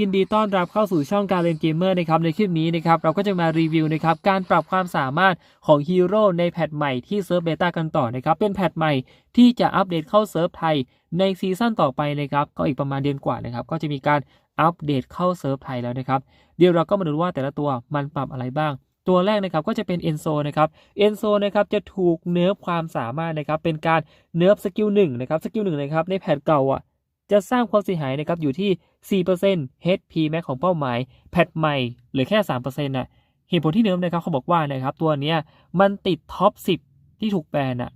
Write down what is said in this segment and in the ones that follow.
ยินดีต้อนรับเข้าสู่ช่องการเล่นเกมเมอร์นะครับในคลิปนี้นะครับเราก็จะมารีวิวนะครับการปรับความสามารถของฮีโร่ในแพทใหม่ที่เซิร์ฟเบต้ากันต่อนะครับเป็นแพทใหม่ที่จะอัปเดตเข้าเซิร์ฟไทยในซีซั่นต่อไปนะครับก็อีกประมาณเดือนกว่านะครับก็จะมีการอัปเดตเข้าเซิร์ฟไทยแล้วนะครับเดี๋ยวเราก็มาดูว่าแต่ละตัวมันปรับอะไรบ้าง ตัวแรกนะครับก็จะเป็นเอนโซนะครับเอนโซนะครับจะถูกเนิร์ฟความสามารถนะครับเป็นการเนิร์ฟสกิลหนึ่งนะครับสกิลหนึ่งนะครับในแพทเก่าอะจะสร้างความเสียหายนะครับอยู่ที่ 4% HP max ของเป้าหมาย แพทใหม่เหลือแค่ 3%น่ะเหตุผลที่เนิมนะครับเขาบอกว่านะครับตัวเนี้ยมันติดท็อป 10 ที่ถูกแบนอะ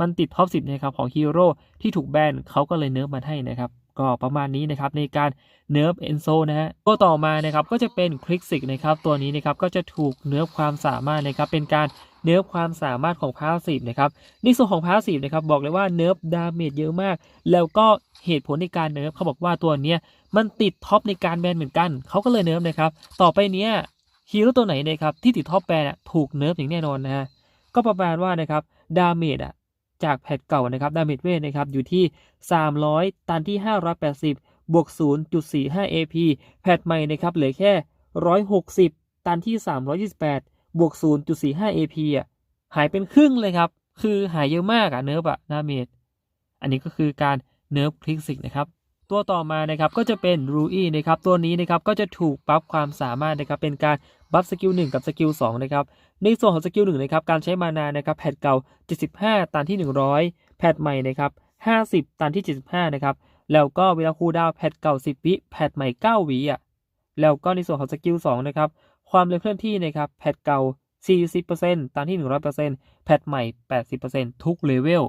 มันติดท็อป 10 นะครับของฮีโร่ที่ถูกแบนเขาก็เลยเนิร์ฟมาให้นะครับ ก็ประมาณนี้นะครับในการเนิร์ฟเอนโซนะฮะตัวต่อมานะครับก็จะเป็นคลิกซิกนะครับตัวนี้นะครับก็จะถูกเนิร์ฟความสามารถนะครับเป็นการเนิร์ฟความสามารถของพาสซีฟนะครับในส่วนของพาสซีฟนะครับบอกเลยว่าเนิร์ฟดาเมจเยอะมาก แล้วก็เหตุผลในการเนิร์ฟเขาบอกว่าตัวเนี้ยมันติดท็อปในการแบนเหมือนกันเขาก็เลยเนิร์ฟนะครับต่อไปเนี้ยฮีโร่ตัวไหนนะครับที่ติดท็อปแบนถูกเนิร์ฟอย่างแน่นอนนะฮะก็ประมาณว่านะครับดาเมจอะ จากแพทเก่านะครับดาเมจเวทนะครับอยู่ที่ 300 ตันที่ 580 บวก 0.45 AP แพทใหม่นะครับเหลือแค่ 160 ตันที่ 328 บวก 0.45 AP อะหายเป็นครึ่งเลยครับ คือหายเยอะมากอะเนิร์ฟอะดาเมจอันนี้ก็คือการเนิร์ฟคลิกสิกนะครับ ตัวต่อมานะครับก็จะเป็นรูอี้นะครับตัวนี้นะครับก็จะถูกบัฟความสามารถนะครับเป็นการบัฟสกิล1กับสกิล2นะครับในส่วนของสกิล1นะครับการใช้มานานะครับแพทเก่า 75 ตันที่ 100 แพทใหม่นะครับ50 ตันที่ 75นะครับแล้วก็เวลาคูดาวแพทเก่า 10 วิแพทใหม่ 9วิอะแล้วก็ในส่วนของสกิล2นะครับความเร็วเคลื่อนที่นะครับแพทเก่า 40%ตามที่ 100%แพทใหม่ 80%ทุกเลเวล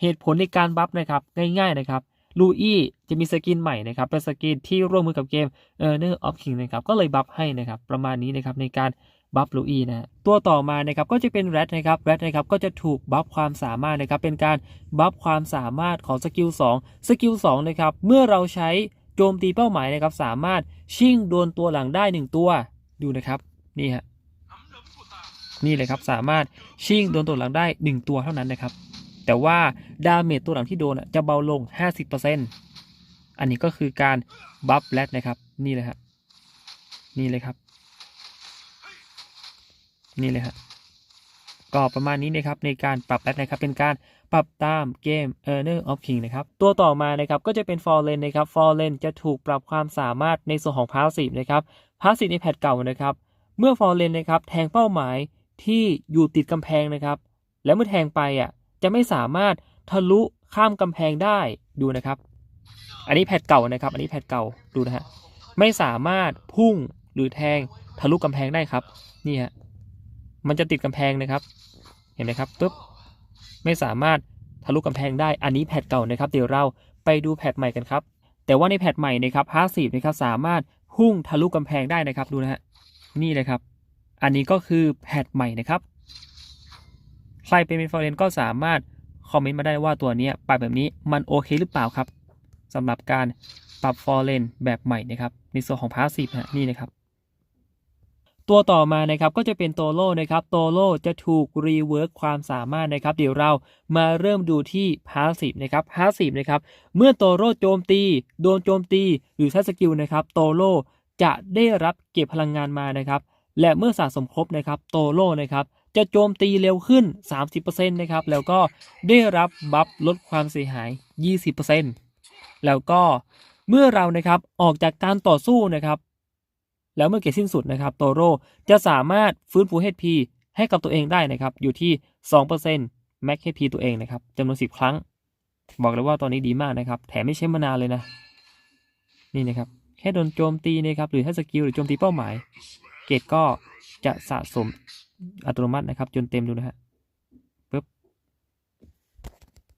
เหตุผลในการบัฟนะครับง่ายๆนะครับ ลูอี้จะมีสกินใหม่นะครับเป็นสกินที่ร่วมมือกับเกม e a r n e r of King นะครับก็เลยบัฟให้นะครับประมาณนี้นะครับในการบัฟลูอี้นะฮะตัวต่อมานะครับก็จะเป็นแรดนะครับแรดนะครับก็จะถูกบัฟความสามารถนะครับเป็นการบัฟความสามารถของสกิล2สกิล2นะครับเมื่อเราใช้โจมตีเป้าหมายนะครับสามารถชิ่งโดนตัวหลังได้ 1 ตัวดูนะครับนี่ฮะนี่เลยครับสามารถชิ่งโดนตัวหลังได้ 1 ตัวเท่านั้นนะครับ แต่ว่าดาเมจตัวหลังที่โดนจะเบาลง 50%อันนี้ก็คือการบัฟแรดนะครับ นี่เลยครับนี่เลยครับ นี่เลยฮะก็ประมาณนี้นะครับในการปรับแรดนะครับ เป็นการปรับตามเกม e a r n e r of King นะครับ ตัวต่อมานะครับก็จะเป็น f o r l e n นะครับ f o r l e n จะถูกปรับความสามารถในส่วนของ Passive นะครับ Passive ในแพทเก่านะครับ เมื่อ f o r l e n นะครับแทงเป้าหมายที่อยู่ติดกำแพงนะครับ แล้วเมื่อแทงไปอะ จะไม่สามารถทะลุข้ามกำแพงได้ดูนะครับ อันนี้แพทเก่านะครับ อันนี้แพทเก่าดูนะฮะไม่สามารถพุ่งหรือแทงทะลุกำแพงได้ครับนี่ฮะมันจะติดกำแพงนะครับ เห็นไหมครับปุ๊บไม่สามารถทะลุกำแพงได้ อันนี้แพทเก่านะครับ เดี๋ยวเราไปดูแพทใหม่กันครับ แต่ว่าในแพทใหม่นะครับพาสซีฟนะครับสามารถพุ่งทะลุกำแพงได้นะครับ ดูนะฮะ นี่เลยครับ อันนี้ก็คือแพทใหม่นะครับ ใครเป็นเมนฟอร์เรนก็สามารถคอมเมนต์มาได้ว่าตัวนี้ปรับแบบนี้มันโอเคหรือเปล่าครับสำหรับการปรับฟอร์เรนแบบใหม่นะครับในส่วนของพาสซีฟนะนี่นะครับ ตัวต่อมานะครับก็จะเป็นโตโร่นะครับโตโร่จะถูกรีเวิร์กความสามารถนะครับ เดี๋ยวเรามาเริ่มดูที่พาสซีฟนะครับพาสซีฟนะครับเมื่อโตโร่โจมตีโดนโจมตีหรือใช้สกิลนะครับโตโร่จะได้รับเก็บพลังงานมานะครับ และเมื่อสะสมครบนะครับโตโร่นะครับ จะโจมตีเร็วขึ้น 30%นะครับ แล้วก็ได้รับบัฟลดความเสียหาย 20%แล้วก็เมื่อเรานะครับออกจากการต่อสู้นะครับ แล้วเมื่อเกมสิ้นสุดนะครับโตโร่จะสามารถฟื้นฟู HP ให้กับตัวเองได้นะครับ อยู่ที่ 2% Max HP ตัวเองนะครับจำนวน 10 ครั้ง บอกเลยว่าตอนนี้ดีมากนะครับ แถมไม่ใช้มานานเลยนะ นี่นะครับ แค่โดนโจมตีนะครับ หรือถ้าสกิลหรือโจมตีเป้าหมาย เกรดก็จะสะสม อัตโนมัตินะครับ จนเต็มดูนะฮะปึ๊บ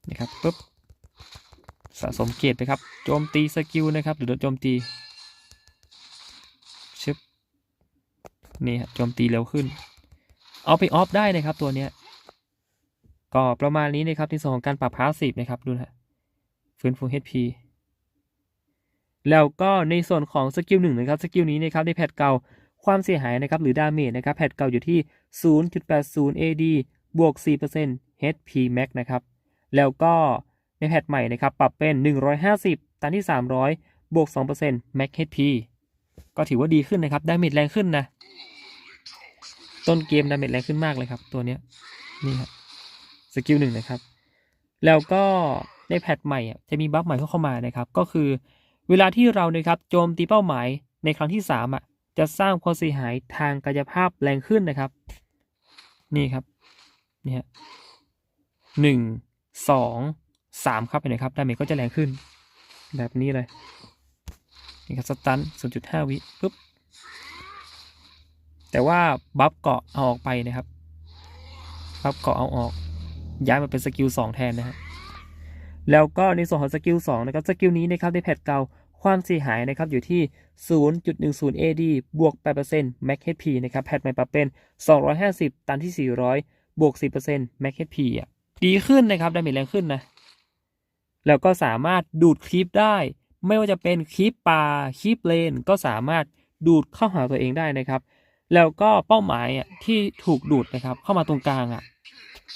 นะครับปึ๊บสะสมเกรดไปครับโจมตีสกิลนะครับหรือโดนโจมตีชึบนี่ฮะโจมตีเร็วขึ้น เอาไปออฟได้นะครับตัวเนี้ยก็ประมาณนี้นะครับในส่วนของการปรับพาสซีฟนะครับดูนะฮะฟื้นฟู HP แล้วก็ในส่วนของสกิลหนึ่งนะครับสกิลนี้นะครับในแพทเก่า ความเสียหายนะครับหรือดาเมจนะครับแพทเก่าอยู่ที่ 0.80 AD บวก 4% HP max นะครับ แล้วก็ในแพทใหม่นะครับปรับเป็น 150 ตันที่ 300 บวก 2% Max HP ก็ถือว่าดีขึ้นนะครับดาเมจแรงขึ้นนะ ต้นเกมดาเมจแรงขึ้นมากเลยครับ ตัวเนี้ยนี่ครับสกิลหนึ่งนะครับ แล้วก็ในแพทใหม่จะมีบัฟใหม่เข้ามานะครับ ก็คือเวลาที่เรานะครับโจมตีเป้าหมายในครั้งที่สามอะ จะสร้างความเสียหายทางกายภาพแรงขึ้นนะครับ นี่ครับนี่ยหนึ่งสองสามครับเห็นไหมครับดาเมจก็จะแรงขึ้น แบบนี้เลยนี่ครับสตันศูนย์จุดห้าวิปุ๊บแต่ว่าบัฟเกาะเอาออกไปนะครับบัฟเกาะเอาออก ย้ายมาเป็นสกิลสองแทนนะฮะแล้วก็ในส่วนของสกิลสองนะครับสกิลนี้นะครับในแพทเก่า ความเสียหายนะครับอยู่ที่ 0.10 AD บวก 8% Max HP นะครับแพทใหม่ปรับเป็น 250 ตันที่ 400 บวก 10% Max HP อะดีขึ้นนะครับดาเมจแรงขึ้นนะ แล้วก็สามารถดูดคลิปได้ ไม่ว่าจะเป็นคลิปป่าคลิปเลน ก็สามารถดูดเข้าหาตัวเองได้นะครับ แล้วก็เป้าหมายอะที่ถูกดูดนะครับเข้ามาตรงกลางอะ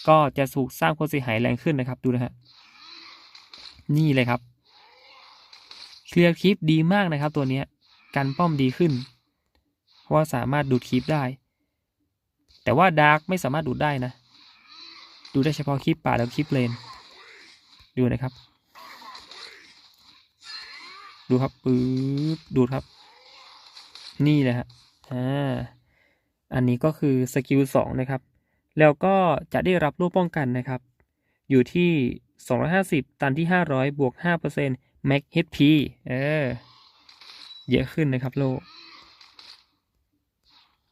ก็จะถูกสร้างความเสียหายแรงขึ้นนะครับดูนะฮะนี่เลยครับ เคลียร์คลิปดีมากนะครับ ตัวนี้กันป้อมดีขึ้น เพราะว่าสามารถดูดคลิปได้ แต่ว่าดาร์กไม่สามารถดูดได้นะ ดูได้เฉพาะคลิปป่าแล้วคลิปเลน ดูนะครับ ดูครับปื๊บดูดครับ นี่เลยฮะอ่าอันนี้ก็คือสกิลสองนะครับ แล้วก็จะได้รับรูปป้องกันนะครับ อยู่ที่ 250 ตันที่ 500 บวก 5% Max HP เออ เยอะขึ้นนะครับโล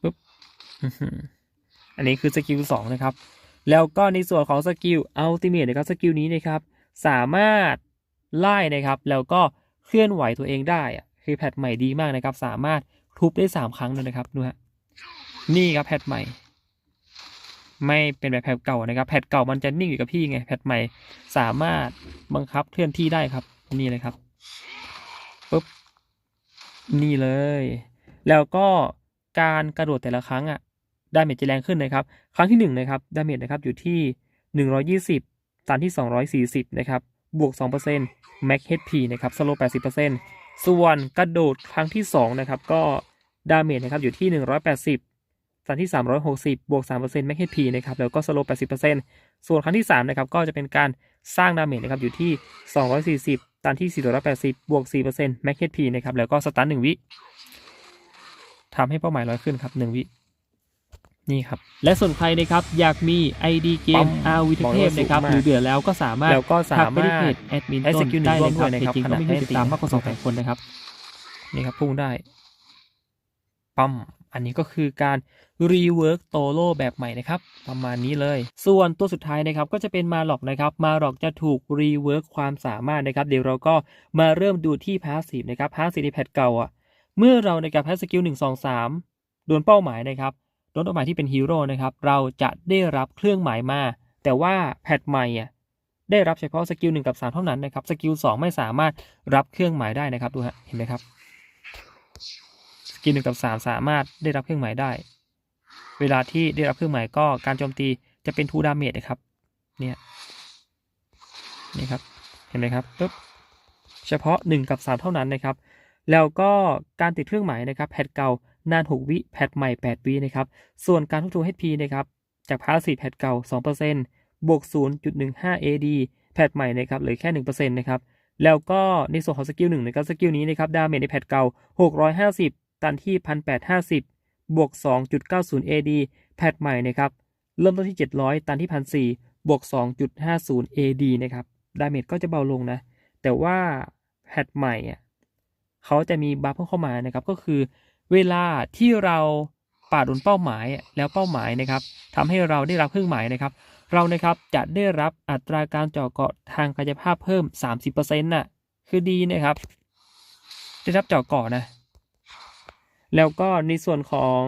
ปุ๊บ อันนี้คือสกิลสองนะครับ แล้วก็ในส่วนของสกิลอัลติเม e นะครับ สกิลนี้นะครับ สามารถไล่นะครับ แล้วก็เคลื่อนไหวตัวเองได้อะคือแพทใหม่ดีมากนะครับ สามารถทุบได้ 3 ครั้งเลยนะครับดูฮะ นี่ครับแพทใหม่ ไม่เป็นแบบแพทเก่านะครับ แพทเก่ามันจะนิ่งอยู่กับพี่ไง แพทใหม่สามารถบังคับเคลื่อนที่ได้ครับ นี่เลยครับปุ๊บนี่เลย แล้วก็การกระโดดแต่ละครั้งอะดาเมจจะแรงขึ้นนะครับ ครั้งที่หนึ่งนะครับดาเมจนะครับอยู่ที่หนึ่งร้อยี่สิบตันที่สองร้อยสี่สิบนะครับ บวกสองเปอร์เซ็นต์ Max HP นะครับสโลแปดสิบเปอร์เซ็นต์ส่วนกระโดดครั้งที่สองนะครับ ก็ดาเมจนะครับอยู่ที่หนึ่งร้อยแปดสิบตันที่สามร้อยหกสิบบวกสามเปอร์เซ็นต์ Max HP นะครับ แล้วก็สโลแปดสิบเปอร์เซ็นต์ส่วนครั้งที่สามนะครับ ก็จะเป็นการสร้างดาเมจนะครับอยู่ที่สอง ตันที่สี่ร้อยแปดสิบบวกสี่เปอร์เซ็นต์ Max HP นะครับ แล้วก็สตันหนึ่งวิทำให้เป้าหมายลอยขึ้นครับหนึ่งวิ นี่ครับ และส่วนใครนะครับ อยากมี ID เกปั๊มม RV เทพนะครับบอกเลยว่าสูงมากหรือเดือดแล้วก็สามารถแล้วก็สาทักไปมารที่ถเพจแอดมินใช้ต้สนกิลได้ร่เลวยมครับด้วยนะครับจริงๆก็ไม่มีขณะติดตามให้มากกว่าสองแสนคนนะครับ นี่ครับพุ่งได้ ปั๊ม อันนี้ก็คือการรีเวิร์กโตโลแบบใหม่นะครับ ประมาณนี้เลย ส่วนตัวสุดท้ายนะครับก็จะเป็นมาหลอกนะครับ มาหลอกจะถูกรีเวิร์กความสามารถนะครับ เดี๋ยวเราก็มาเริ่มดูที่พาสซีฟนะครับพาสซีฟในแพทเก่าอะ เมื่อเราในการแพสสกิลหนึ่งสองสามโดนเป้าหมายนะครับ โดนเป้าหมายที่เป็นฮีโร่นะครับ เราจะได้รับเครื่องหมายมา แต่ว่าแพทใหม่อะได้รับเฉพาะสกิลหนึ่งกับสามเท่านั้นนะครับ สกิลสองไม่สามารถรับเครื่องหมายได้นะครับ ดูฮะ เห็นไหมครับ กิลหนึ่งกับสามสามารถได้รับเครื่องหมายได้ เวลาที่ได้รับเครื่องหมายก็การโจมตีจะเป็นทูดาเมจนะครับ เนี่ย นี่ครับ เห็นไหมครับปุ๊บเฉพาะ 1 กับ 3 เท่านั้นนะครับ แล้วก็การติดเครื่องหมายนะครับ แพทเก่านาน 6 วิ แพทใหม่ 8 วินะครับ ส่วนการทุบทู HP นะครับ จากพาสีแพทเก่า 2%บวก 0.15 AD แพทใหม่นะครับเหลือแค่ 1%นะครับ แล้วก็ในส่วนของสกิลหนึ่งนะครับ สกิลนี้นะครับ ดาเมจในแพทเก่า 650 ตันที่ 1850 บวก 2.90 AD แพทใหม่นะครับ เริ่มต้นที่ 700 ตันที่1004บวก 2.50 AD นะครับ ดาเมจก็จะเบาลงนะ แต่ว่าแพทใหม่อะเขาจะมีบัฟเพิ่มเข้ามานะครับ ก็คือเวลาที่เราปาดโดนเป้าหมายแล้วเป้าหมายนะครับทำให้เราได้รับเครื่องหมายนะครับ เรานะครับจะได้รับอัตราการเจาะเกาะทางกายภาพเพิ่ม 30%น่ะคือดีนะครับ ได้รับเจาะเกาะนะ แล้วก็ในส่วนของ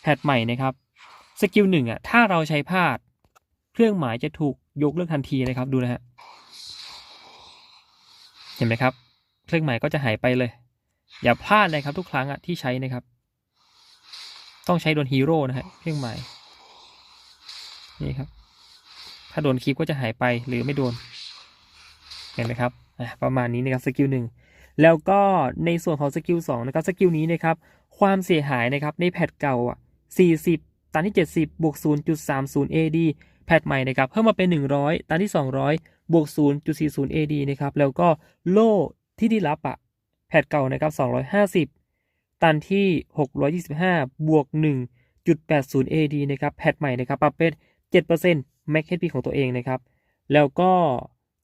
แพทใหม่นะครับสกิลหนึ่งอะถ้าเราใช้พลาด เครื่องหมายจะถูกยกเลิกทันทีนะครับดูนะฮะเห็นไหมครับ เครื่องหมายก็จะหายไปเลย อย่าพลาดเลยครับทุกครั้งอะที่ใช้นะครับ ต้องใช้โดนฮีโร่นะฮะเครื่องหมายนี่ครับ ถ้าโดนคลิปก็จะหายไปหรือไม่โดนเห็นไหมครับประมาณนี้นะครับสกิลหนึ่ง แล้วก็ในส่วนของสกิล2นะครับสกิลนี้นะครับความเสียหายนะครับในแพทเก่าอะ40 ตันที่ 70บวก0.30 AD แพทใหม่นะครับเพิ่มมาเป็น 100 ตันที่ 200บวก0.40 AD นะครับแล้วก็โล่ที่ได้รับอะแพทเก่านะครับ 250 ตันที่ 625 บวก 1.80 AD นะครับแพทใหม่นะครับปรับเป็น7% Max HP ของตัวเองนะครับ แล้วก็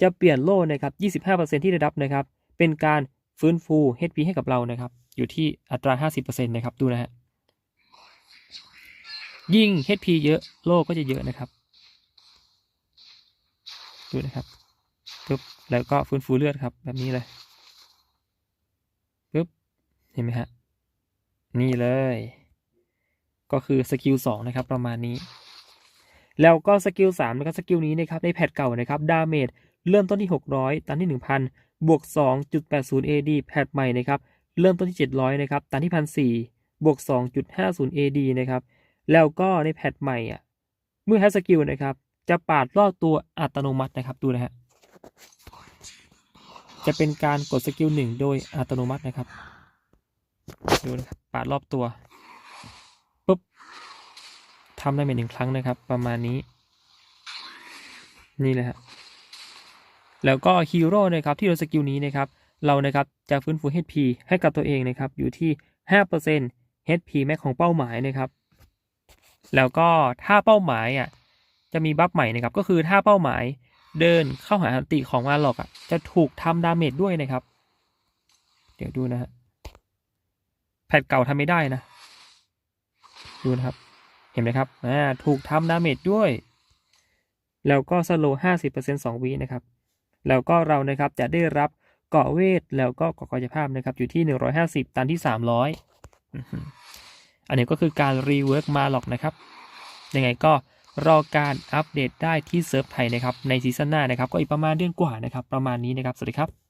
จะเปลี่ยนโล่นะครับ 25%ที่ได้รับนะครับ เป็นการ ฟื้นฟู HP ให้กับเรานะครับ อยู่ที่อัตรา 50%นะครับดูนะฮะยิ่ง HP เยอะโล่ก็จะเยอะนะครับ ดูนะครับปึ๊บแล้วก็ฟื้นฟูเลือดครับ แบบนี้เลยปึ๊บเห็นไหมฮะนี่เลย ก็คือสกิล2นะครับประมาณนี้ แล้วก็สกิล3นะครับสกิลนี้นะครับในแพทเก่านะครับดาเมจเริ่มต้นที่ 600 ตันที่ 1,000 บวก 2.80 AD แพทใหม่นะครับ เริ่มต้นที่ 700 นะครับ ตันที่1,400บวก 2.50 AD นะครับ แล้วก็ในแพทใหม่อะ เมื่อใช้สกิลนะครับ จะปาดรอบตัวอัตโนมัตินะครับ ดูนะฮะ จะเป็นการกดสกิลหนึ่งโดยอัตโนมัตินะครับ ดูนะครับ ปาดรอบตัวปุ๊บทำได้เป็นหนึ่งครั้งนะครับ ประมาณนี้ นี่เลยฮะ แล้วก็ฮีโร่นะครับที่เราสกิลนี้นะครับเรานะครับจะฟื้นฟู HP ให้กับตัวเองนะครับอยู่ที่ 5% HP แม็กของเป้าหมายนะครับ แล้วก็ถ้าเป้าหมายอะจะมีบัฟใหม่นะครับก็คือถ้าเป้าหมายเดินเข้าหาอันติของมาหลอกอะจะถูกทำดาเมจด้วยนะครับ เดี๋ยวดูนะฮะแพทเก่าทำไม่ได้นะ ดูนะครับ เห็นไหมครับอ่าถูกทำดาเมจด้วย แล้วก็สโลห้าสิบเปอร์เซ็นต์สองวินะครับ แล้วก็เรานะครับจะได้รับเกาะเวทแล้วก็เกาะกายภาพนะครับอยู่ที่ 150 ตันที่ 300อยอันนี้ก็คือการรีเวิร์กมาหรอกนะครับ ยังไงก็รอการอัปเดตได้ที่เซิร์ฟไทยนะครับในซีซั่นหน้านะครับก็อีกประมาณเดือนกว่านะครับประมาณนี้นะครับสวัสดีครับ